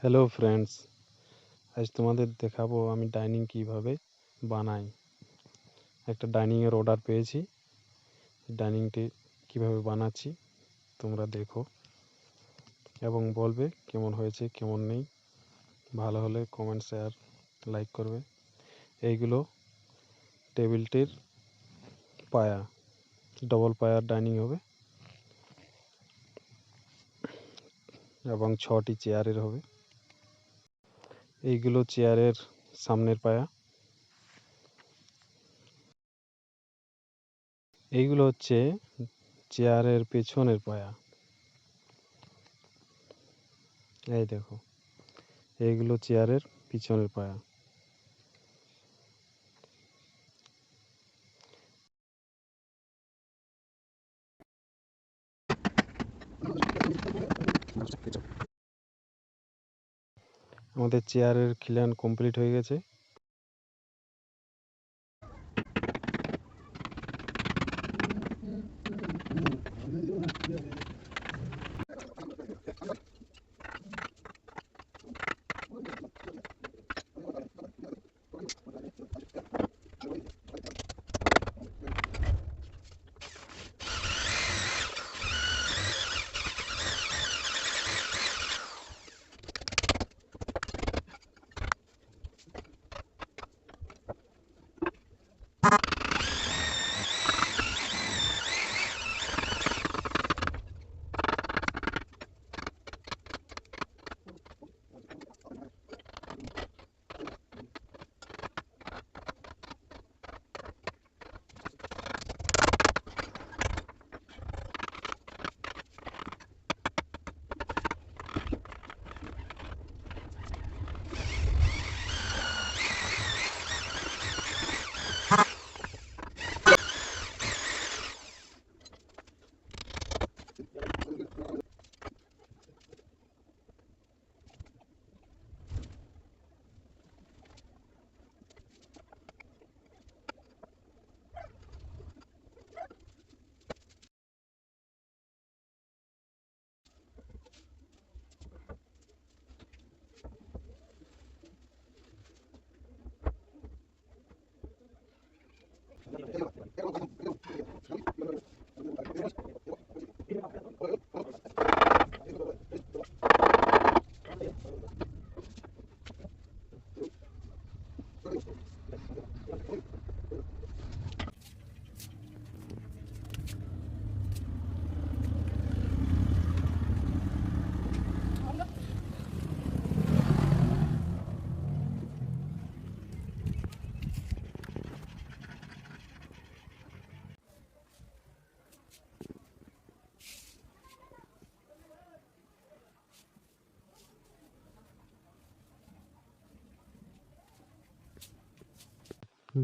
Hello friends আজ তোমাদের দেখাবো আমি ডাইনিং কীভাবে বানাই। একটা ডাইনিংয়ের অর্ডার পেয়েছি। ডাইনিংটি কীভাবে বানাচ্ছি, তোমরা দেখো। এবং বলবে কেমন হয়েছে, কেমন নেই। ভালো হলে কমেন্ট শেয়ার লাইক করবে। এইগুলো টেবিলটির পায়া। ডবল পায়ার ডাইনিং হবে। এবং ছটি চেয়ারের হবে। এইগুলো চেয়ারের সামনের পায়া। এইগুলো হচ্ছে চেয়ারের পেছনের পায়া। এই দেখো, এইগুলো চেয়ারের পিছনের পায়া। আমাদের চেয়ারের খিলান কমপ্লিট হয়ে গেছে।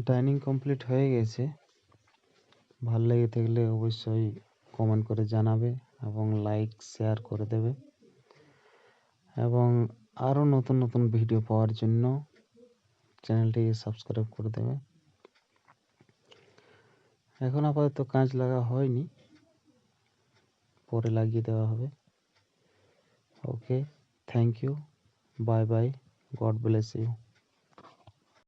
ডাইনিং কমপ্লিট হয়ে গেছে। ভালো লেগে থাকলে অবশ্যই কমেন্ট করে জানাবে এবং লাইক শেয়ার করে দেবে। এবং আরও নতুন নতুন ভিডিও পাওয়ার জন্য চ্যানেলটি সাবস্ক্রাইব করে দেবে। এখন আপাতত কাঁচ লাগা হয়নি। পরে লাগিয়ে দেওয়া হবে। Okay thank you bye bye God bless you